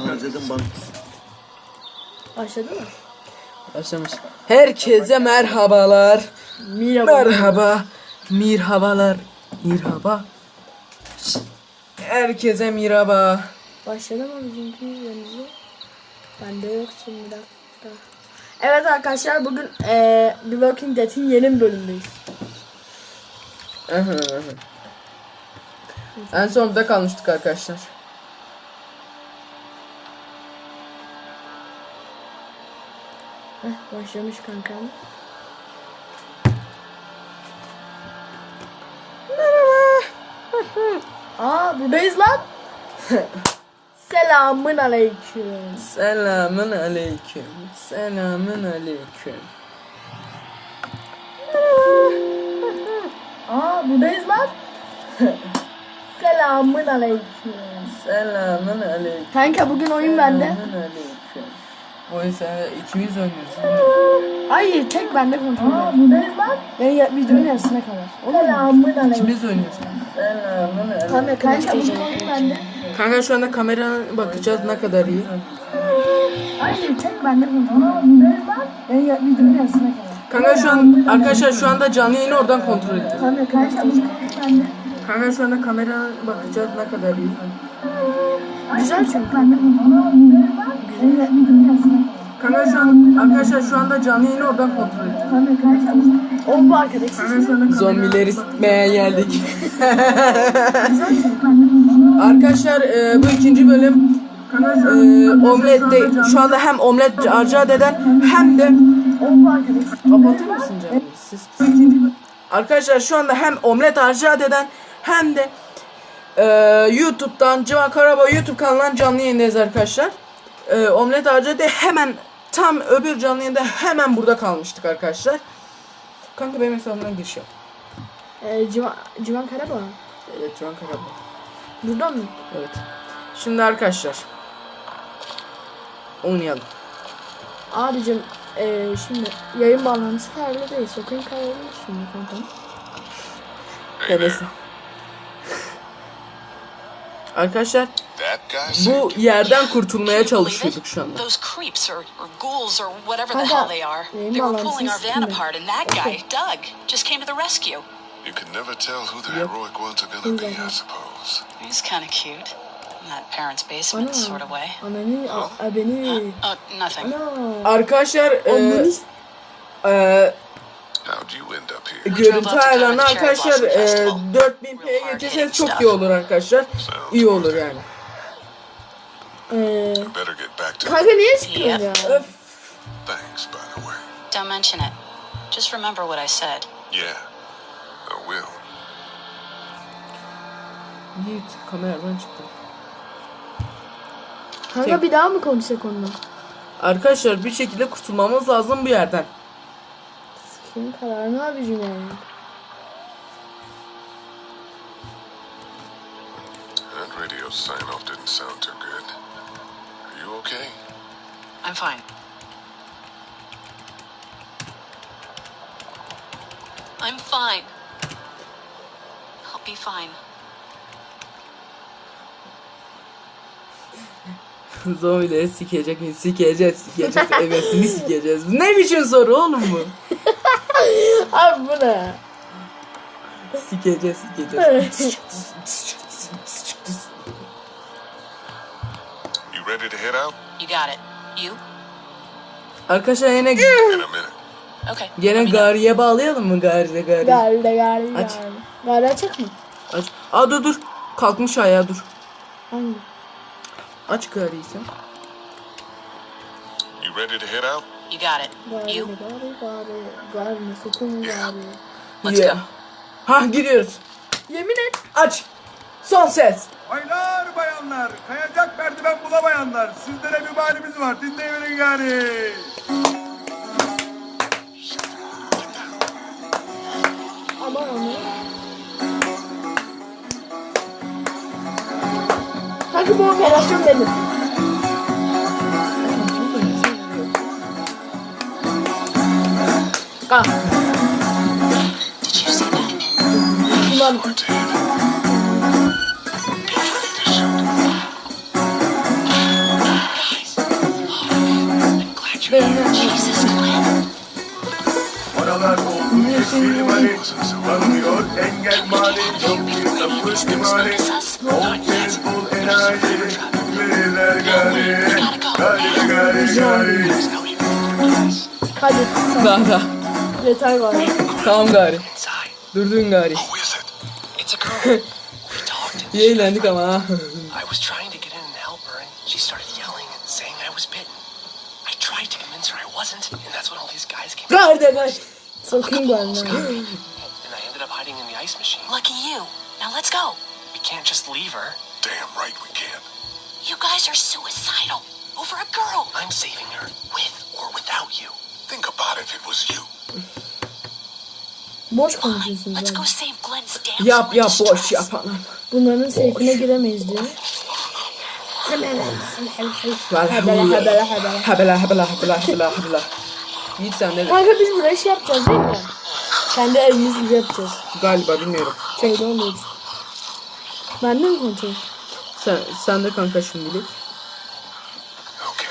lira harcadım bak. Başladı mı? Başlamış. Herkese merhabalar. Merhaba. Merhaba. Mirhabalar. Mirhaba. Herkese merhaba. Başladı mı bizimki yanımızda? Bende yok şimdi bir dakika. Evet arkadaşlar bugün eee The Walking Dead'in yeni bir bölümündeyiz. En son burada kalmıştık arkadaşlar. Heh, başlamış kankam. Aa buradayız lan. Selamın aleyküm. Selamın aleyküm. Selamın aleyküm. Aa buradayız lan. Selamın aleyküm. Selamın aleyküm. Kanka bugün oyun bende. Selamın aleyküm. Bu oyun sen ikimiz oynuyoruz. Hayır tek bende kontrol. Aa buradayız lan. Ben ya, videonun yarısına kadar. Selamın aleyküm. İkimiz oynuyoruz. Selamın aleyküm. Tam oyun bende. Kanka şu anda kameraya bakacağız ne kadar iyi. Hayır tek bende kontrol. Aa buradayız lan. Ben ya, videonun yarısına kadar. Kanka şu an arkadaşlar şu anda canlı yayını oradan kontrol ediyoruz. Tam yakınlaştıracağım. bende. Kanka şu anda kameraya bakacağız ne kadar iyi. Güzel çünkü. Ya, videonun yarısına kadar. Kanka şu an arkadaşlar şu anda canlı yayını oradan kontrol ediyoruz. O bu arkadaş. Zombileri sıkmaya geldik. Arkadaşlar e, bu ikinci bölüm e, omlette şu anda hem omlet harcat eden hem de kapatır mısın canım? Siz Arkadaşlar şu anda hem omlet harcat eden hem de e, YouTube'dan Civan Karabağ YouTube kanalından canlı yayındayız arkadaşlar. E, omlet harcat de hemen tam öbür canlı yayında hemen burada kalmıştık arkadaşlar. Kanka benim hesabımdan giriş yap. Ee, Civan, Civan Karabağ. Evet Civan Karabağ. Buradan mı? Evet. Şimdi arkadaşlar. Oynayalım. Abicim ee, şimdi yayın bağlantısı kararlı değil. Sokayım kararlı şimdi kankam. Dedesi. Arkadaşlar bu yerden kurtulmaya çalışıyorduk şu anda. Those creeps or, or ghouls or whatever the Kanka, hell they are. benim They were bağlantım pulling our van sıkıldı. apart and that guy, Doug, just came to the rescue. You can never tell who the heroic ones are gonna be, I suppose. He's kind of cute. In that parents' basement Ana. sort of way. Ananı, a, a, beni. Oh, nothing. Ana. Arkadaşlar e, e, How'd you end up here? görüntü ayarlarını arkadaşlar e, 4000p'ye getirseniz çok iyi olur arkadaşlar. İyi olur yani. Ee, Better get back to kanka niye çıkıyorsun ya? Öf. Thanks, by the way. Don't mention it. Just remember what I said. Yeah, I will. Yiğit kameradan çıktı. Kanka bir daha mı konuşacak onunla? Arkadaşlar bir şekilde kurtulmamız lazım bu yerden. Senin kararın abicim yani. That radio sign off didn't sound too good. Okay? I'm fine. I'm fine. I'll be fine. Zombileri sikecek mi? Sikeceğiz, sikeceğiz. Evesini sikeceğiz. Ne biçim soru oğlum bu? Abi bu ne? Sikeceğiz, sikeceğiz. Arkadaşlar yine. Okay. gene. Gari'ye bağlayalım mı? Gari'de Gari. Gari de gari Aç. gari. Gari açık mı? Aç. Aa dur dur. Kalkmış ayağa dur. Hangi? Aç Gari'yi sen. You ready to head out? You got it. Gari You? gari. Gari ne sokun gari. Let's Yeah. go. Hah gidiyoruz. Yemin et. Aç. Son ses. Baylar bayanlar, kayacak merdiven bulamayanlar, sizlere bir halimiz var, dinleyin yani. Aman onu. Kanka bu operasyon benim. Kalk. Did you see that? Ulan Jesus, Glenn. Oralar oldu yeşil mani. Sıvanmıyor engel mani. Çok bir kapı timani. On kez bul enayi. Veriler gari. Gari gari gari. Hadi Daha da. yeter var. Tamam gari. Durdun gari. Who is it? It's a girl. We talked. and İyi eğlendik ama ha. I was trying to get in and help her, and she started these guys came. Gari kaç. Sokayım ben Almost ya. got me, and I ended up hiding in the ice machine. Lucky you. Now let's go. We can't just leave her. Damn right we can. You guys are suicidal over a girl. I'm saving her with or without you. Think about if it was you. Boş konuşuyorsunuz Let's go save Glenn's damn Yap soul yap boş distress. yap anam. Bunların seyfine giremeyiz diyor. Vel Hebele hebele hebele. Hebele hebele hebele hebele hebele. Yiğit sen de Kanka biz buraya şey yapacağız değil mi? Kendi evimiz gibi yapacağız. galiba bilmiyorum. Köyde oluyoruz. Ben de mi kontrol? Sen, sen de kanka şimdilik. Okay,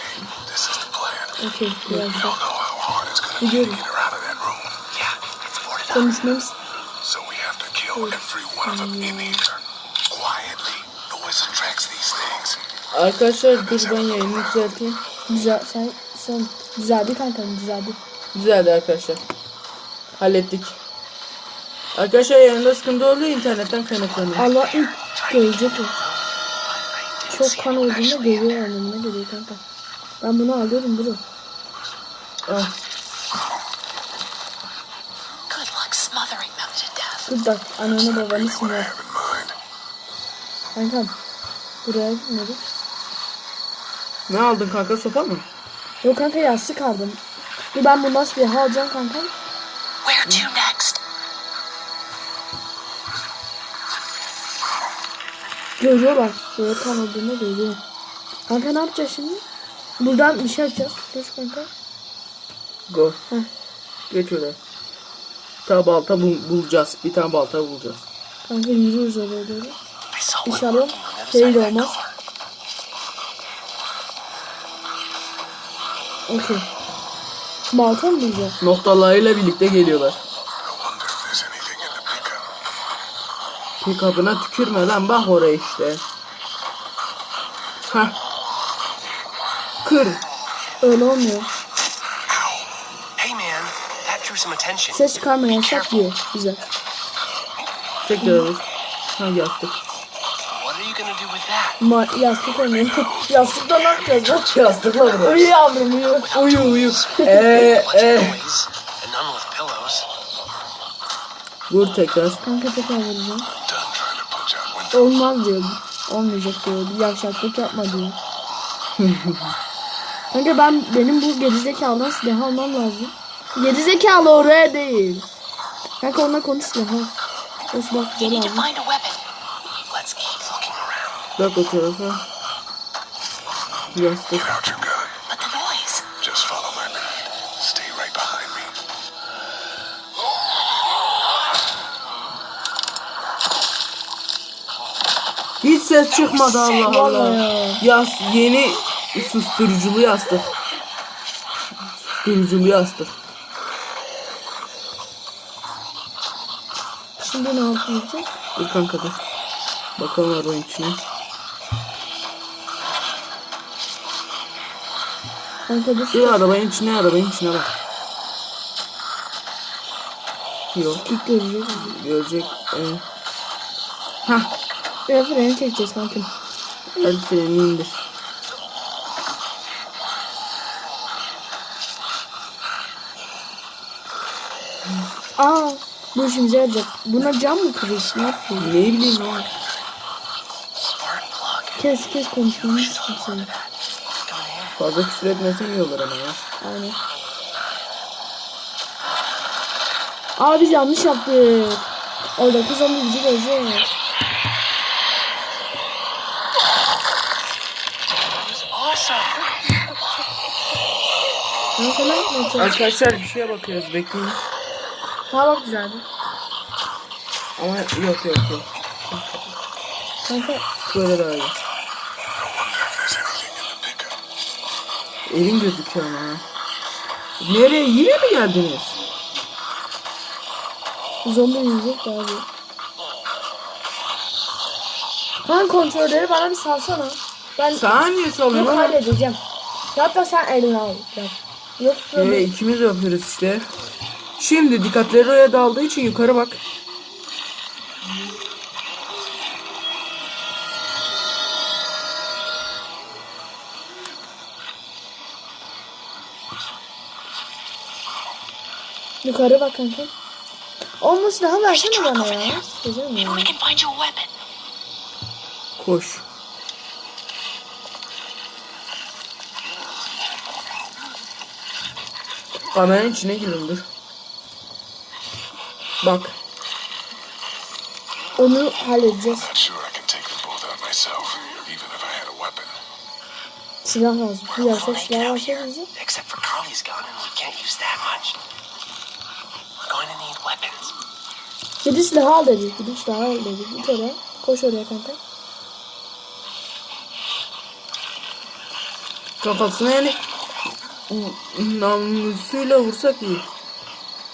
this is the plan. Okey. Biraz Y'all da know how hard it's gonna be to Biliyorum. get her out of that room. Yeah, it's boarded konuşmamız. So we have to kill every one of them in here. Quietly. Noise attracts these things. Arkadaşlar dur ben yayını düzelteyim. Güzel. Sen, sen düzeldi kanka düzeldi. Düzeldi arkadaşlar. Hallettik. Arkadaşlar yayında sıkıntı oluyor internetten kaynaklanıyor. Allah ilk görecek o. Çok kan olduğunda geliyor anlamına geliyor kanka. Ben bunu alıyorum bro. Ah, Good luck ananı babanı sinir. Kankam. Buraya gitmedi. ne aldın kanka sopa mı? Yok kanka yastık aldım. Dur ben bu nasıl bir alacağım kankam. Where to next? Görüyor bak. Böyle olduğunda görüyor. Kanka ne yapacağız şimdi? Buradan bir şey yapacağız. Dur kanka. Go. Heh. Geç öyle. Bir tane balta bul- bulacağız. Bir tane balta bulacağız. Kanka yürüyoruz oraya doğru. İnşallah şey de olmaz. Okey. Balta mı bulacağız? Noktalarıyla birlikte geliyorlar. Pickup'ına tükürme lan bak oraya işte. Heh. Kır. Öyle olmuyor. Ses çıkarmayan şak diyor bize. Tekrar. Ha yastık. What are you gonna do with that? Ma yastık olmuyor. Yastıkta ne yapacağız lan? Yastıkla vuruyor. Uyu yavrum uyu. Uyu uyu. Eee eee. Vur tekrar. Kanka tekrar vuracağım. Done trying to punch out windows. Olmaz diyor. Olmayacak diyor. Bir yavşaklık yapma diyor. Kanka ben benim bu gerizekalıdan silah almam lazım. Gerizekalı oraya değil. Kanka onunla konuş silah al. Konuş bak to lazım. find a weapon. Let's keep looking around. Bak o tarafa. Yastık. Hiç ses çıkmadı Allah Allah. Yas yeni susturuculu yastık. Susturuculu yastık. Şimdi ne yapacağız? Dur kanka dur. Bakalım arabanın içine. Kanka dur. Dur arabanın içine arabanın içine bak. Yok İlk göreceğiz. görecek. Ee, hah Biraz freni çekeceğiz kanka. hadi freni indir. Aa, bu işimize yarayacak. Buna cam mı kırıyorsun? Ne yapıyorsun? Ne bileyim ya. Kes kes konuşmamı istiyorum seni. Come in here. Fazla küfür etmesen iyi olur ama ya. Aynen. Aa biz yanlış yaptık. Orada kız onu bizi yapmaya Arkadaşlar bir şeye bakıyoruz bekleyin. Ha bak güzeldi. Ama yok yok yok. Kanka Böyle daha iyi. Elin gözüküyor ama. Nereye yine mi geldiniz? Zombi yiyecek daha iyi. Kan kontrolleri bana bir salsana. Ben Saniye yok salın. halledeceğim. Hatta sen eline al. Yap. Yoksa Ee, ikimiz yapıyoruz işte. Şimdi dikkatleri oraya daldığı için yukarı bak. Yukarı bak kanka. Olma silahı versene bana ya. Güzel ya. Koş. Kameranın içine girin dur. Bak. Onu halledeceğiz. Silah lazım. Bir Right silah bize. except for Carly's gun, and we can't use that much. We're going to need weapons. Gidip silahı al dedi. Gidip silahı al dedi. Git oraya. Koş oraya kanka. Kafasına yani namlusuyla vursak iyi.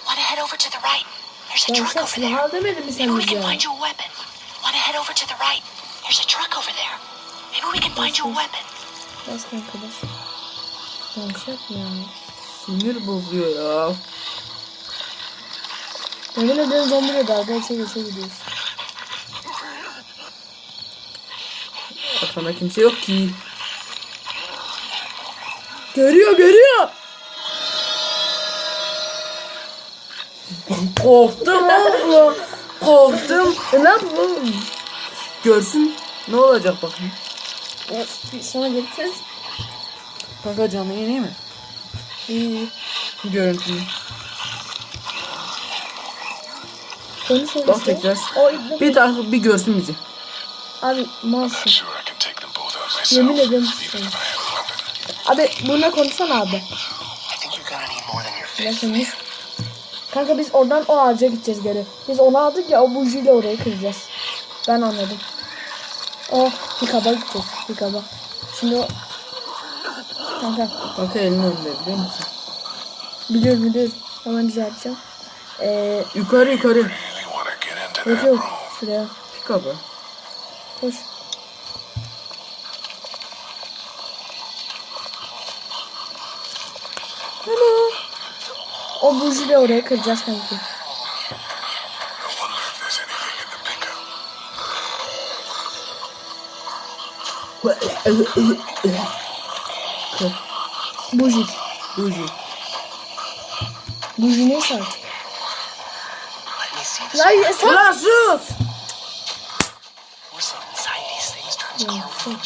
Want to head over to the right? There's a truck over there. al demedin mi sen Maybe we bize find you a weapon. Want to head over to the right? There's a truck over there. Maybe we can find you a weapon. Bas kanka bas. Yavşak ya. Sinir bozuyor ya. Yemin ederim zombi de dalga geçe geçe gidiyoruz. Arkanda kimse yok ki. Görüyor görüyor. Korktum oğlum. Korktum. E ne yapalım? Görsün ne olacak bakayım. Sana geleceğiz. Kanka canlı yeni mi? İyi. Görüntülü. Tekrar. O ibne. Bir daha bir görsün bizi. Abi myself, Yemin weapon. Abi bununla konuşsana abi. Fist. sen Kanka biz oradan o ağaca gideceğiz geri. Biz onu aldık ya o bujiyle orayı kıracağız. Ben anladım. O pikaba gideceğiz. Pikaba. Şimdi o... Kanka Kanka elini önünde biliyor musun? biliyorum biliyorum. Hemen düzelteceğim. Ee, Yukarı yukarı. Room. Şuraya. Pick up'ı. Koş. Hello. O bujiyle orayı kıracağız kanki. Buji. Buji. Buji neyse artık. Let me see this. Lan ya sen... Ulan sus! What's inside these things turns cornrows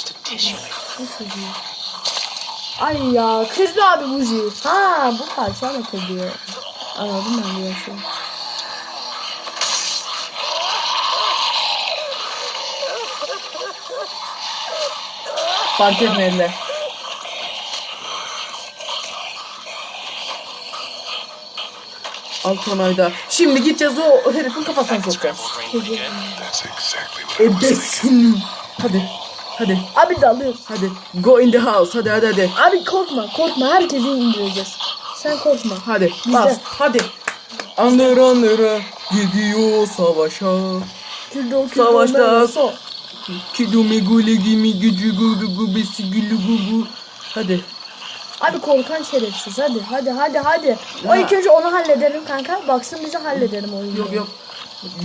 to tissue. Nasıl diyor? Ay ya kırdı abi buji. Ha bu parça mı kırdı? Anladım ben diyor şu. Fark etmediler. Alt tonayda. Şimdi gideceğiz o herifin kafasına sokacağız. Ebesin. Hadi. Hadi. Abi dalıyoruz. Hadi. Go in the house. Hadi hadi hadi. Abi korkma korkma herkesi indireceğiz. Sen korkma. Hadi. Bas. Hadi. Anır anıra gidiyor savaşa. Kürdo kürdo Savaşta merso. Kidume gule gimi gücü gudu gubesi gülü gugu. Hadi. Abi korkan şerefsiz hadi hadi hadi hadi. O ilk önce onu halledelim kanka. Baksın bizi halledelim oyunu. Yok yok.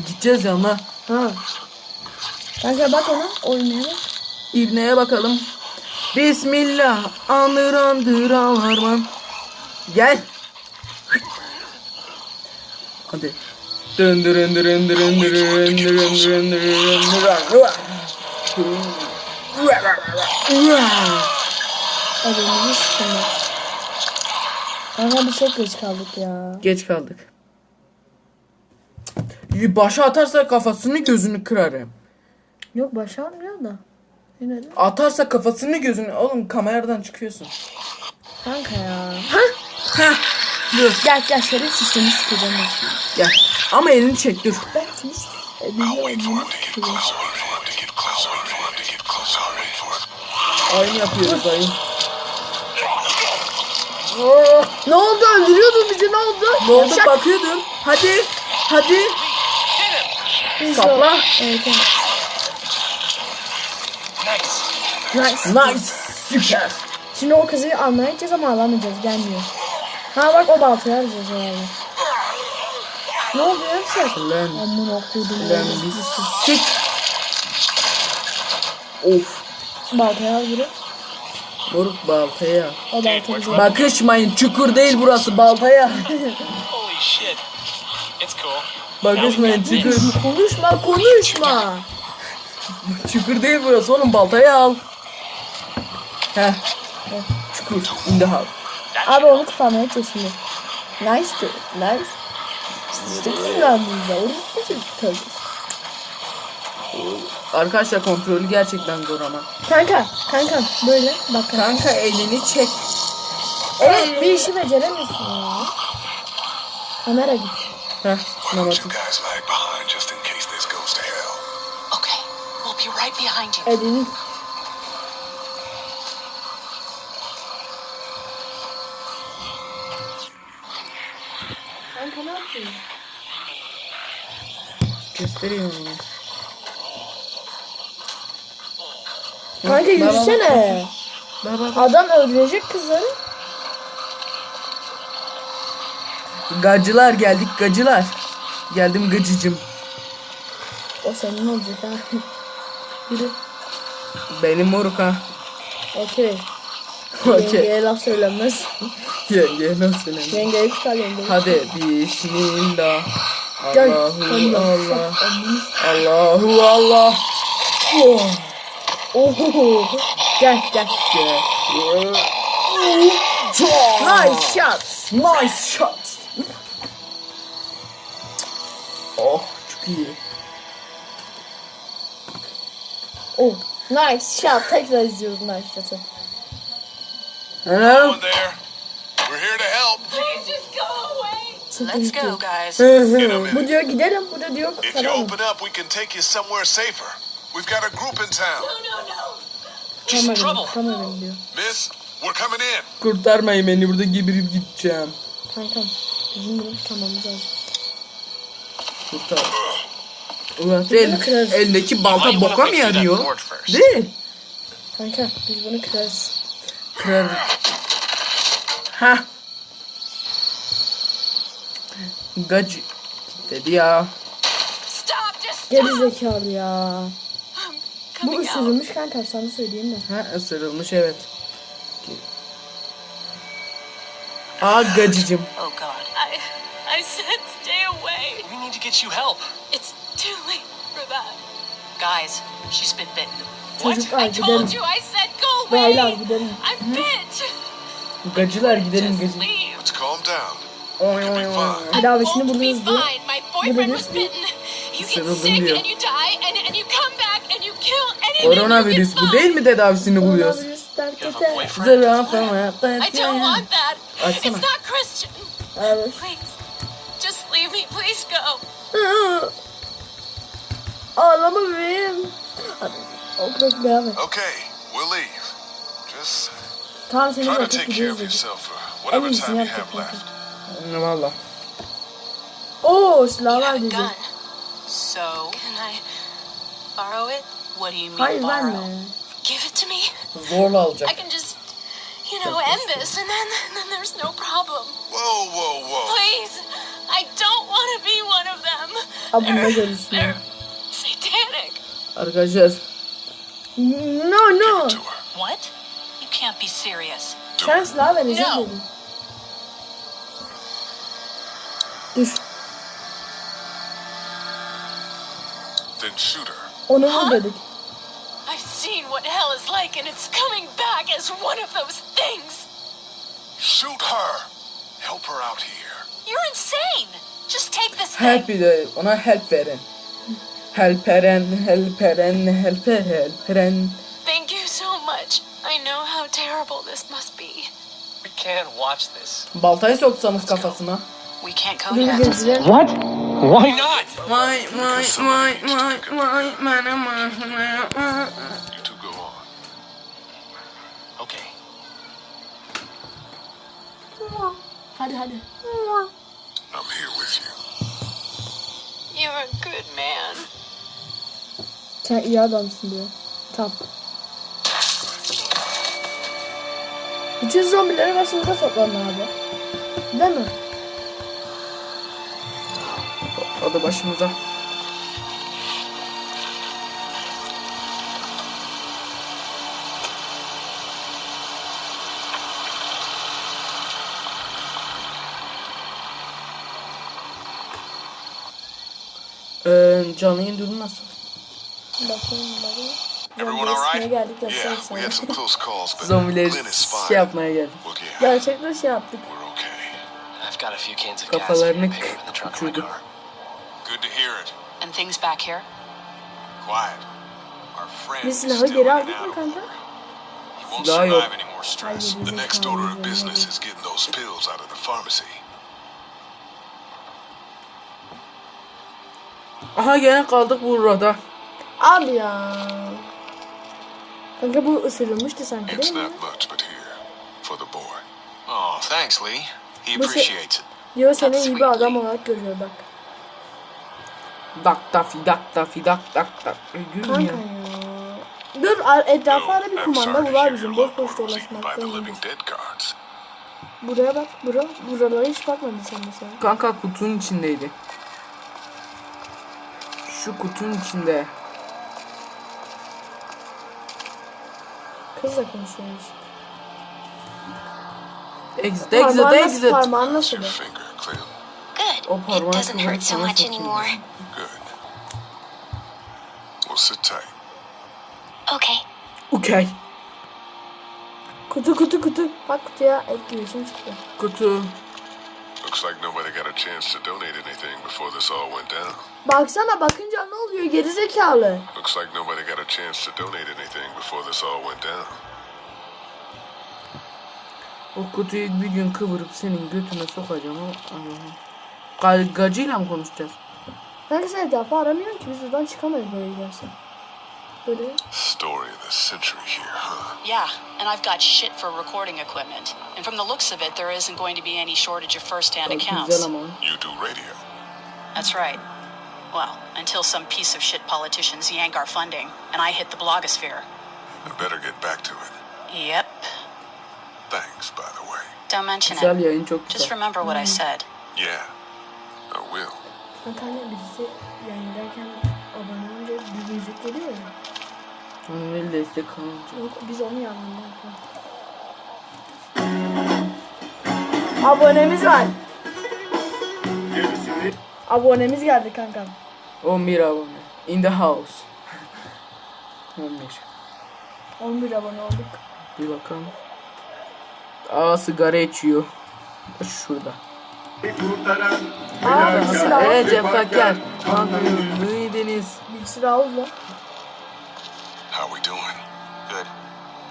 Gideceğiz yanına. Ha. Kanka bak ona oynayalım. İbneye bakalım. Bismillah. Anır andır alarman. Gel. Hadi. Döndürün dürün dürün dürün dürün dürün dürün Elimizi sıkılmak. Kanka biz çok geç kaldık ya. Geç kaldık. Başa atarsa kafasını gözünü kırarım. Yok başarmıyor da. Yine de. Atarsa kafasını gözünü. Oğlum kameradan çıkıyorsun. Kanka ya. Heh. Dur Gel gel şerefsiz seni sıkacağım ben. gel. Ama elini çek dur. Ben seni I'll biliyorum. wait for Ne oldu öldürüyordun bizi ne oldu? Ne oldu Şak. bakıyordum. Hadi. Hadi. Sapla. Evet, evet. Nice. Nice. Süper. Şimdi o kızı almaya gideceğiz ama alamayacağız gelmiyor. Ha bak o baltayı alacağız herhalde. Ne oldu ya sen? Lan. Aman okudum. Lan biz sik. Of. Baltayı al biri. Moruk baltaya. O bize. Bakışmayın çukur değil burası baltaya. Holy shit. It's cool. Bakışmayın çukur. Konuşma konuşma. Çukur değil burası oğlum baltayı al. Heh. Çukur. In the house. Abi onu kurtarmaya çalış şimdi. Nice to, nice. İşte sinirlendiğimizde orası tabii. Arkadaşlar kontrolü gerçekten zor ama. Kanka, kanka böyle bak. kanka. Kanka elini çek. Evet bir işi beceremiyorsun ya. Kamera git. Heh. Şuna don't bakın. you guys lag behind just in case this goes to hell? Okay, we'll be right behind you. Elini. Kanka ne yapıyorsun? Göstereyim onu. Kanka yürüsene. Adam öldürecek kızları. Gacılar geldik gacılar. Geldim gacıcım. O senin olacak ha. Yürü. Benim moruk ha. Okey. Okey. Yengeye laf söylenmez. Yenge nasıl önemli? Yengeyi tutar yengeyi. Hadi bismillah. Gel. Allahu Allah. Allah. Allahu Allah. Oh. Oho. Gel gel. Gel. Nice shot. Nice shot. Oh çok iyi. Oh. Nice shot. Tekrar izliyoruz nice shot'ı. Hello. We're here to help. Let's go, guys. In a minute. Bu diyor gidelim. Bu da diyor If you open up, we can take you somewhere safer. We've got a group in town. She's in trouble. kameram diyor. Miss, we're coming in. Kurtarmayın beni burada geberip gideceğim. Kankam. Bizim bunu kurtarmamız lazım. Kurtar. Ulan el, kırarız. eldeki balta boka mı yarıyor? Değil. Kanka biz bunu kırarız. Kırar. Ha. Gacı. Dedi ya. Stop, just Geri zekalı ya. Bu coming out. ısırılmış kanka sana söyleyeyim de. Ha ısırılmış evet. Aa gacıcım. Oh, God. I, I said stay away. We need to get you help. It's too late for that. Guys, she's been bitten. Çocuklar I gidelim. told you, I said go away. Gidelim. I'm bit. Gacılar gidelim Just gacı. leave. Let's calm down. Oy oy be oy. fine. Tedavisini won't be buluruz diyor. fine. My boyfriend was bitten. You get Sarıldım sick diyor. and you die and, and you come Koronavirüs bu değil mi tedavisini buluyoruz? Koronavirüs belki You have a de. boyfriend? Zırafama I don't want that. Açsana. It's not Christian. Evet. Please, just leave me. Please go. Ağlama bebeğim. Okula devam et. Okay, we'll leave. Just Tamam seni try to take care of yourself for whatever time you have left. Valla. Oo silah You var have a diyecek. So, Can I borrow it? What do you mean Hayır borrow? verme. Give it to me. Zorla alacak. I can just, you know, end this, and then, then there's no problem. Whoa, whoa, whoa. Please, I don't want to be one of them. Abone They're- görürsün. They're satanic. Arkadaşlar. No no. To. What? You can't be serious. Sen silah vereceğim No. dedim. Dur. Then shoot her. Onu vur dedik. I've seen what hell is like, and it's coming back as one of those things. Shoot her. Help her out here. You're insane. Just take this thing. Help de ona help verin. Helperen, helperen, helper, helperen. Thank you so much. I know how terrible this must be. We can't watch this. Baltayı soksanız kafasına. We can't go Dur yet. Why not? Vay vay vay vay vay bana vay You two go on. Okay. Hadi hadi. I'm here with you. You're a good man. Sen iyi adamsın diyor. Tamam. Bütün zombileri başımıza toplanın abi. Değil mi? O da başımıza. Ee, canlı yayın durumu nasıl? Bakayım bakayım. Everyone Zombi all ismine right? geldik some sana. close calls, but Zombileri Glenn is fine. şey yapmaya yeah, Gerçekten şey yaptık. we're okay. I've got a few cans of gas Kafalarını and paper in the trunk of my uçurduk. And things back here? Quiet. Our friend is still in kanka? He won't survive any more stress. The next order of business is getting those pills out of the pharmacy. Aha gene kaldık burada. Abi ya. Kanka bu ısırılmıştı sanki It's değil mi? not much, but here for the boy. Oh, thanks, Lee. He appreciates it. Diyor seni iyi bir adam olarak görüyor bak. Dakta fidakta fidakta dak. Gülüm Kanka ya. ya. Dur etrafa ara bir kumanda sorry bu to var hear bizim. Boş boş dolaşmaktan the iyidir. Buraya bak. Bura, buralara hiç bakmadın sen mesela. Kanka kutunun içindeydi. Şu kutunun içinde. Kızla konuşuyoruz. Exit exit Parmağın nasıl, exit. parmağın nasıl? Your finger, Clem. Good. O parmağı It doesn't kıvırıp sit tight. Okay. Okay. Kutu kutu kutu. Bak kutuya etkileşim çıktı. Kutu. Looks like nobody got a chance to donate anything before this all went down. Baksana bakınca ne oluyor gerizekalı. Looks like nobody got a chance to donate anything before this all went down. O kutuyu bir gün kıvırıp senin götüne sokacağım Allah'ım. Gacıyla mı konuşacağız? Kanka sen etrafı aramıyorsun ki biz buradan çıkamayız böyle gidersen. Böyle. Story of the century here, huh? Yeah, and I've got shit for recording equipment. And from the looks of it, there isn't going to be any shortage of first-hand accounts. You do radio. That's right. Well, until some piece of shit politicians yank our funding and I hit the blogosphere. I better get back to it. Yep. Thanks, by the way. Don't mention Güzel it. yayın çok Just remember what I hmm. said. Yeah, I will. Hani birisi yayındayken abone olunca bir müzik geliyor ya. Onun el destek kalınca. Yok biz onu yanında yapalım. Abonemiz var. Abonemiz geldi kankam. 11 abone. In the house. 11. 11 abone olduk. Bir bakalım. Aa sigara içiyor. Şurada. Aa silah. Evet cefaker. Anlıyorduydunuz. Bilgisi Raul'la. How we doing? Good.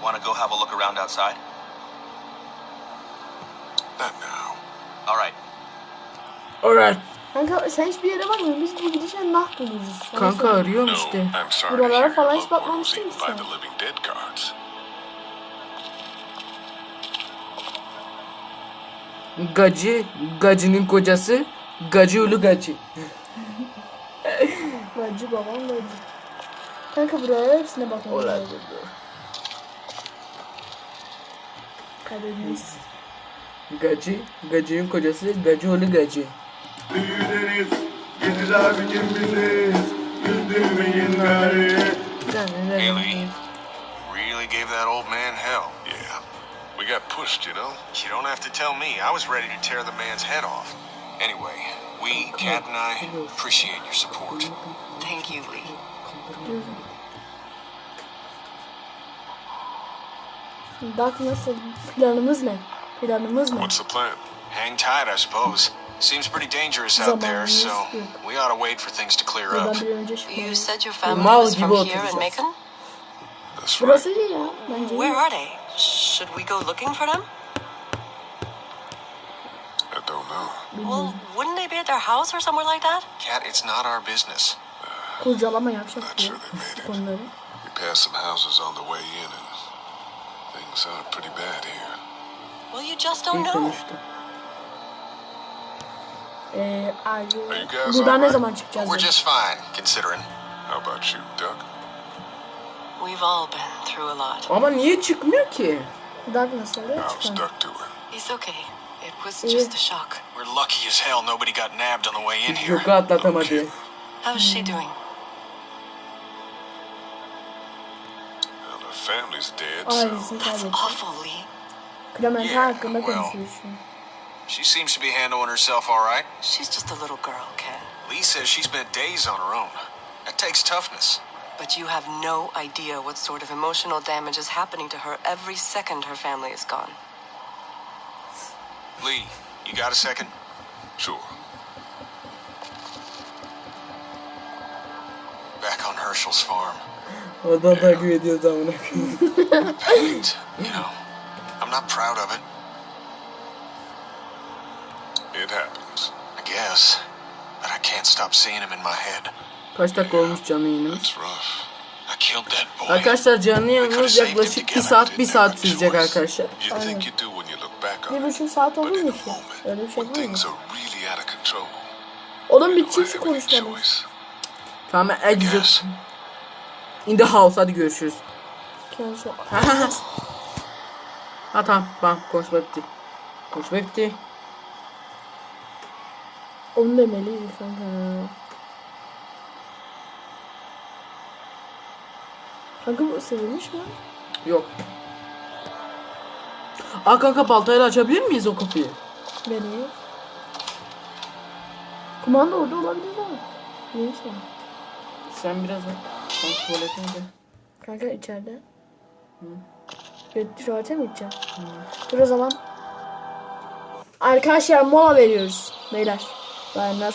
Want to go have a look around outside? Not now. All right. Alright. Kanka sen hiçbir yere bakmıyorsun. Biz bu gidişle nah buluruz. Kanka arıyorum No, işte. I'm sorry to Buralara falan hiç eaten ki sen. Gacı, gacının kocası, gacıoğlu gacı. Bacı babam bacı. Kanka buraya hepsine bakmamız Olay. lazım. Kaderimiz. Gacı, gacının kocası, gacıoğlu gacı. büyüdeniz. Yediz abicim biziz. Güldürmeyin gari. Really gave that old man hell. Yeah. We got pushed, you know? You don't have to tell me. I was ready to tear the man's head off. Anyway, we, Kat and I, appreciate your support. Thank you, Lee. Bak nasıl? Planımız ne? Planımız ne? What's the plan? Hang tight, I suppose. Seems pretty dangerous out there, so we ought to wait for things to clear up. Buradan bir önce şu. You said your family was from here in oturacağız. Macon? That's right. Burası iyi ya. Bence Where are they? Should we go looking for them? I don't know. Well, wouldn't they be at their house or somewhere like that? Kat, it's not our business. Kurcalama yapacak Not sure they made it. Konuları. We passed some houses on the way in, and things are pretty bad here. Well, you just don't know. Ee, ay, Are you guys buradan ne alright? zaman çıkacağız? We're just fine, considering. How about you, Duck? We've all been through a lot. Ama niye çıkmıyor ki? Doug nasıl oluyor? How's Çıkar. to doing? He's okay. It was Yeah. just a shock. We're lucky as hell nobody got nabbed on the way in here. Yoku atlatamadı. How's she doing? Well, her family's dead, so Ailesini That's kaybetti. awful, Lee. Clementine Yeah, hakkında well. konuşuyoruz şu an. She seems to be handling herself all right. She's just a little girl, Ken. Lee says she spent days on her own. That takes toughness. But you have no idea what sort of emotional damage is happening to her every second her family is gone. Lee, you got a second? sure. Back on Herschel's farm. Oradan takip ediyoruz amına koyayım. Pained, you know. I'm not proud of it, It happens. I guess. But I can't stop seeing him in my head. Kaç dakika olmuş canlı yayınımız? Arkadaşlar canlı yayınımız yaklaşık 1 saat 1 saat sürecek arkadaşlar. Back Bir buçuk saat olur mu ki? Öyle bir şey of control, Oğlum don't şu konuşmamız. Tamam exit. In the house hadi görüşürüz. Ha tamam tamam konuşma bitti. Konuşma bitti. Onu demeliyim kanka. Kanka bu sevilmiş mi? Yok. Aa kanka baltayla açabilir miyiz o kapıyı? Nereye? Kumanda orada olabilir ama. Neyse. Sen biraz bak. Ben tuvaletine gel. Kanka içeride. Hı. Tuvalete mi gideceğim? Dur o zaman. Arkadaşlar mola veriyoruz. Beyler. Bayanlar.